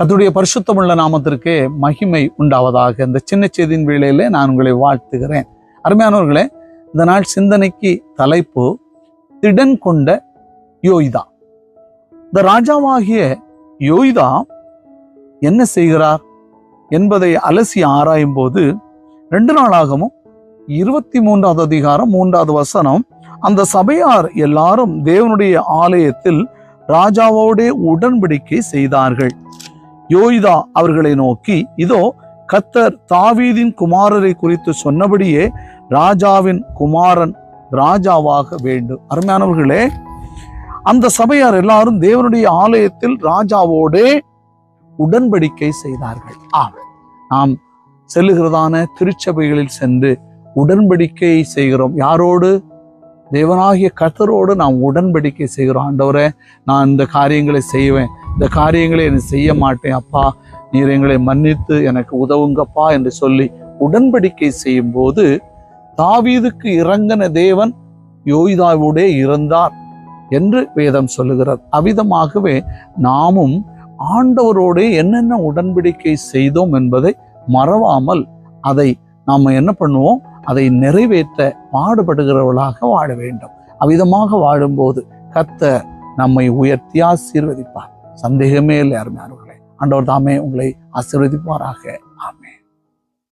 கர்த்தருடைய பரிசுத்தமுள்ள நாமத்திற்கு மகிமை உண்டாவதாக. இந்த சின்ன செய்தியின் வேளையிலே நான் உங்களை வாழ்த்துகிறேன். அருமையானவர்களே இந்த நாள் சிந்தனைக்கு தலைப்பு திடன் கொண்ட யோய்தா. இந்த ராஜாவாகிய யோய்தா என்ன செய்கிறார் என்பதை அலசி ஆராயும் போது ரெண்டு நாளாகவும் இருபத்தி மூன்றாவது அதிகாரம் மூன்றாவது வசனம் அந்த சபையார் எல்லாரும் தேவனுடைய ஆலயத்தில் ராஜாவோடே உடன்படிக்கை செய்தார்கள். யோய்தா அவர்களை நோக்கி இதோ கத்தர் தாவீதின் குமாரரை குறித்து சொன்னபடியே ராஜாவின் குமாரன் ராஜாவாக வேண்டும். அருமையானவர்களே அந்த சபையார் எல்லாரும் தேவனுடைய ஆலயத்தில் ராஜாவோடே உடன்படிக்கை செய்தார்கள். ஆம் நாம் செல்லுகிறதான திருச்சபைகளில் சென்று உடன்படிக்கை செய்கிறோம். யாரோடு? தேவனாகிய கத்தரோடு நாம் உடன்படிக்கை செய்கிறோம். ஆண்டவரே நான் இந்த காரியங்களை செய்வேன். இந்த காரியங்களை எனக்கு செய்ய மாட்டேன் அப்பா. நீர் எங்களை மன்னித்து எனக்கு உதவுங்கப்பா என்று சொல்லி உடன்படிக்கை செய்யும் போது தாவீதுக்கு இறங்கின தேவன் யோய்தாவோடே இருந்தார் என்று வேதம் சொல்லுகிறார் அவ்விதமாகவே நாமும் ஆண்டவரோடே என்னென்ன உடன்படிக்கை செய்தோம் என்பதை மறவாமல் அதை நாம் என்ன பண்ணுவோம்? அதை நிறைவேற்ற பாடுபடுகிறவர்களாக வாழ வேண்டும். அவ்விதமாக வாழும்போது கத்த நம்மை உயர்த்தி ஆசீர்வதிப்பார். சந்தேகமே இல்லை அருமையானவர்களே. ஆண்டவர் தாமே உங்களை ஆசீர்வதிப்பாராக.